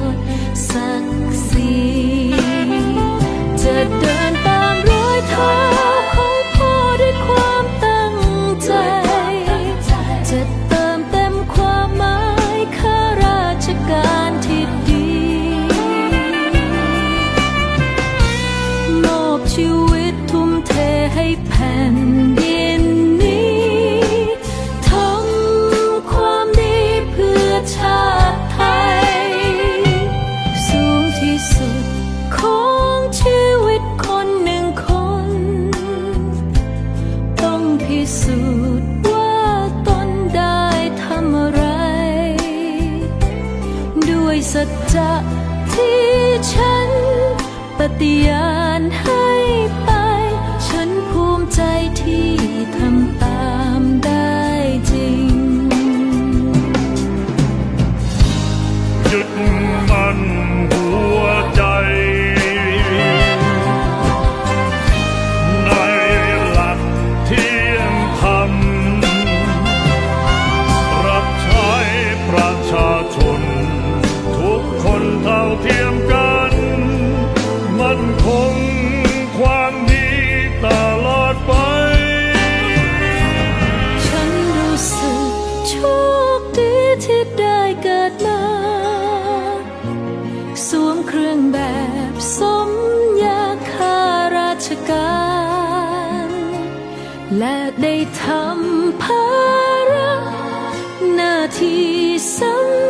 ติ ที่สุดของชีวิตคนหนึ่งคน ต้องพิสูจน์ว่าตนได้ทำอะไร ด้วยสัจจะที่ฉันปฏิญา และได้ทำภาระหน้าที่สำ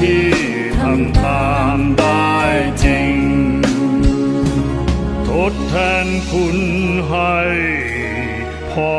ที่ทำตามได้จริง ทดแทนคุณให้พ่อ